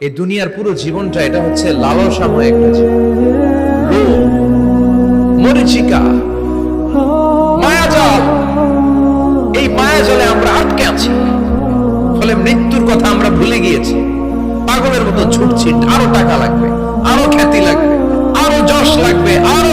এই দুনিয়ার পুরো জীবনটা, এটা হচ্ছে লালসাময় একটা জীবন। এই আমরা আটকে আছি। ফলে মৃত্যুর কথা আমরা ভুলে গিয়েছি। পাগলের মতো ছুটছি, আরও টাকা লাগবে, আরও খ্যাতি লাগবে, আরও যশ লাগবে, আরও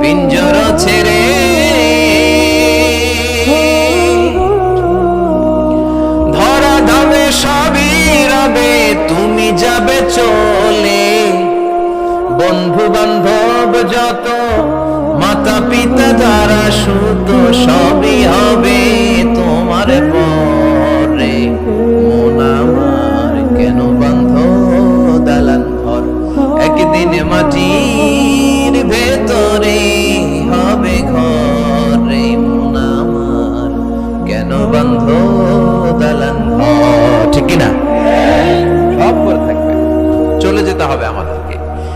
পিঞ্জর ছেড়ে। ধরা ধামে সবই রবে, তুমি যাবে চলে। বন্ধু বান্ধব যত, মাতা পিতা যারা সুত, সবই হবে তোমার পরে। মন আমার কেন বন্ধ দালান ঘর, একদিন মাটির ভেতরে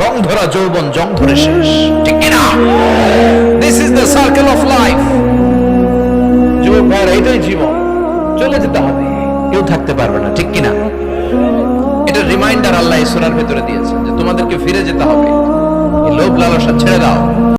রং ধরা যৌবন জং ধরে শেষ। ঠিক কিনা? This is the circle of life যুবক ভাইয়ের এটাই জীবন। চলে যেতে হবে। কেউ থাকতে পারবে না, ঠিক কিনা? এটা রিমাইন্ডার আল্লাহ ঈশ্বরের ভেতরে দিয়েছেন যে তোমাদেরকে ফিরে যেতে হবে। লোভ লালসা ছেড়ে দাও।